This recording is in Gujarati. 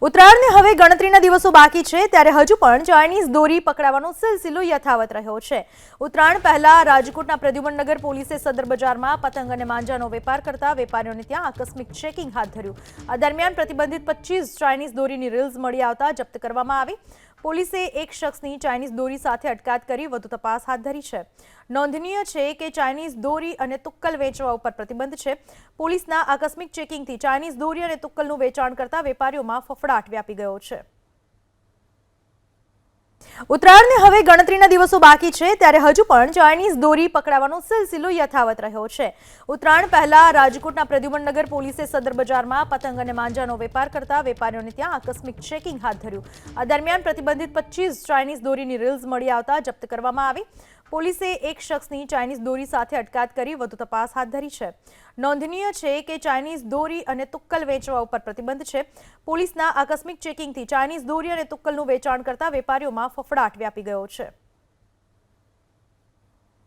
ઉત્તરાયણને હવે ગણતરીના દિવસો બાકી છે, ત્યારે હજુ પણ ચાઇનીઝ દોરી પકડાવાનો સિલસિલો યથાવત રહ્યો છે. ઉત્તરાયણ પહેલા રાજકોટના પ્રદ્યુમનનગર પોલીસે સદર બજારમાં પતંગ અને માંજાનો વેપાર કરતા વેપારીઓને ત્યાં આકસ્મિક ચેકિંગ હાથ ધર્યું. આ દરમિયાન પ્રતિબંધિત પચીસ ચાઇનીઝ દોરીની રીલ્સ મળી આવતા જપ્ત કરવામાં આવી. પોલીસે એક શખ્સની ચાઇનીઝ દોરી સાથે અટકાયત કરી, વધુ તપાસ હાથ ધરી છે. નોંધનીય છે કે ચાઇનીઝ દોરી અને તુક્કલ વેચવા ઉપર પ્રતિબંધ છે. પોલીસના આકસ્મિક ચેકિંગથી ચાઇનીઝ દોરી અને તુક્કલનું વેચાણ કરતા વેપારીઓમાં ફફડાટ વ્યાપી ગયો છે. ઉત્તરાયણને હવે ગણતરીના દિવસો બાકી છે, ત્યારે હજુ પણ ચાઇનીઝ દોરી પકડાવાનો સિલસિલો યથાવત રહ્યો છે. ઉત્તરાયણ પહેલા રાજકોટના પ્રદ્યુમનનગર પોલીસે સદર બજારમાં પતંગ અને માંજાનો વેપાર કરતા વેપારીઓને ત્યાં આકસ્મિક ચેકિંગ હાથ ધર્યું. આ દરમિયાન પ્રતિબંધિત પચીસ ચાઇનીઝ દોરીની રીલ્સ મળી આવતા જપ્ત કરવામાં આવી. પોલીસે એક શખ્સની ચાઇનીઝ દોરી સાથે અટકાયત કરી વધુ તપાસ હાથ ધરી છે. નોંધનીય છે કે ચાઇનીઝ દોરી અને તુક્કલ વેચવા ઉપર પ્રતિબંધ છે. પોલીસના આકસ્મિક ચેકિંગથી ચાઇનીઝ દોરી અને તુક્કલનું વેચાણ કરતા વેપારીઓમાં ફફડાટ વ્યાપી ગયો છે.